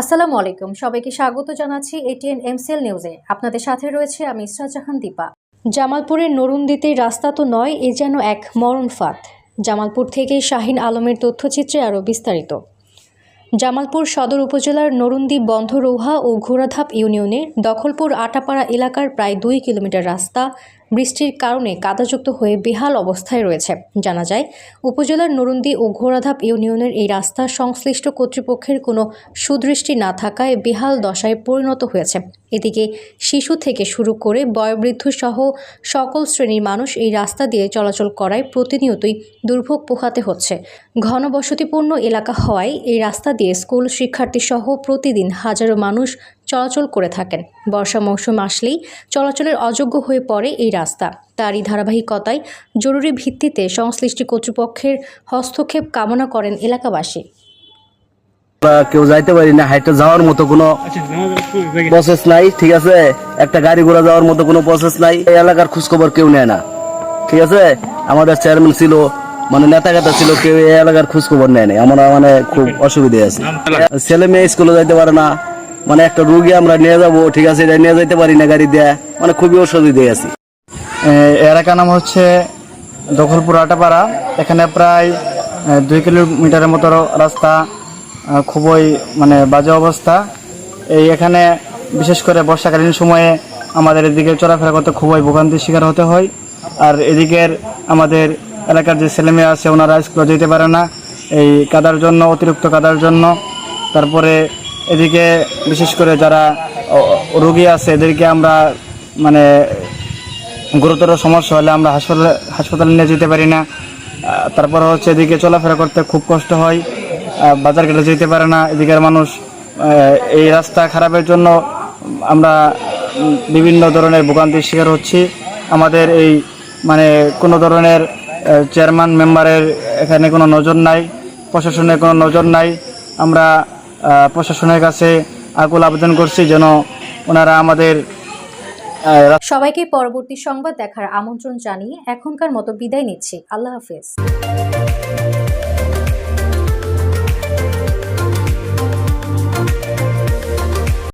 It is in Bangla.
আসসালামু আলাইকুম। সবাইকে স্বাগত জানাচ্ছি এটিএন এমসিএল নিউজে আপনাদের সাথে রয়েছে আমি ইসরাত জাহান দীপা। জামালপুরের নরুন্দিতে রাস্তা তো নয়, এ যেন এক মরণ ফাঁদ। জামালপুর থেকে শাহিন আলমের তথ্যচিত্রে আরও বিস্তারিত। জামালপুর সদর উপজেলার নরুন্দি বন্ধরৌহা ও ঘোড়াধাপ ইউনিয়নের দখলপুর আটাপাড়া এলাকার প্রায় দুই কিলোমিটার রাস্তা বৃষ্টির কারণে কাদাযুক্ত হয়ে বেহাল অবস্থায় রয়েছে। জানা যায়, উপজেলার নরুন্দি ও ঘোড়াধাপ ইউনিয়নের এই রাস্তা সংশ্লিষ্ট কর্তৃপক্ষের কোনো সুদৃষ্টি না থাকায় বেহাল দশায় পরিণত হয়েছে। এদিকে শিশু থেকে শুরু করে বয়োবৃদ্ধ সহ সকল শ্রেণির মানুষ এই রাস্তা দিয়ে চলাচল করায় প্রতিনিয়তই দুর্ভোগ পোহাতে হচ্ছে। ঘনবসতিপূর্ণ এলাকা হওয়ায় এই রাস্তা দিয়ে স্কুল শিক্ষার্থী সহ প্রতিদিন হাজারো মানুষ চলাচল করে থাকেন। বর্ষা মৌসুম আসলেই চলাচলের অযোগ্য হয়ে পড়ে এই রাস্তা। তারই ধারাবাহিকতায় জরুরি ভিত্তিতে সংশ্লিষ্ট কর্তৃপক্ষের হস্তক্ষেপ কামনা করেন এলাকাবাসী। কেউ যাইতে পারি না, হাইটে যাওয়ার মতো কোনো প্রসেস নাই, ঠিক আছে? একটা গাড়ি ঘোড়া যাওয়ার মতো কোনো প্রসেস নাই, এই এলাকার খোঁজখবর কেউ নেয় না, ঠিক আছে? আমাদের চেয়ারম্যান ছিল মানে নেতা নেতা ছিল, কেউ এই এলাকার খোঁজখবর নেয় নাই। আমরা মানে খুব অসুবিধা আছে। ছেলে মেয়ে স্কুলে যাইতে পারে না মানে একটা রুগী আমরা নিয়ে যাব, ঠিক আছে, এটা নিয়ে যাইতে পারি না গাড়ি দেয়া। মানে খুবই অসুবিধায় আছি। এ- এলাকার নাম হচ্ছে দখলপুর আটাপাড়া। এখানে প্রায় দুই কিলোমিটারের মতো রাস্তা খুবই মানে বাজে অবস্থা। এই এখানে, বিশেষ করে বর্ষাকালীন সময়ে আমাদের এদিকে চলাফেরা করতে খুবই ভোগান্তির শিকার হতে হয়। আর এদিকের আমাদের এলাকার যে ছেলেমেয়ে আছে, ওনারা স্কুলে যেতে পারে না। এই কাদার জন্য, অতিরিক্ত কাদার জন্য। তারপরে এদিকে বিশেষ করে যারা রোগী আছে, এদেরকে আমরা মানে গুরুতর সমস্যা হলে আমরা হাসপাতালে হাসপাতালে নিয়ে যেতে পারি না। তারপর হচ্ছে এদিকে চলাফেরা করতে খুব কষ্ট হয়। বাজার ঘাটে যেতে পারে না। এদিকের মানুষ এই রাস্তা খারাপের জন্য আমরা বিভিন্ন ধরনের ভোগান্তির শিকার হচ্ছি। আমাদের এই মানে কোনো ধরনের চেয়ারম্যান, মেম্বারের এখানে কোনো নজর নাই, প্রশাসনের কোনো নজর নাই। আমরা প্রশাসনের কাছে আকুল আবেদন করছি যেন ওনারা আমাদের সবাইকে পরবর্তী সংবাদ দেখার আমন্ত্রণ জানিয়ে এখনকার মতো বিদায় নিচ্ছি। আল্লাহ হাফেজ।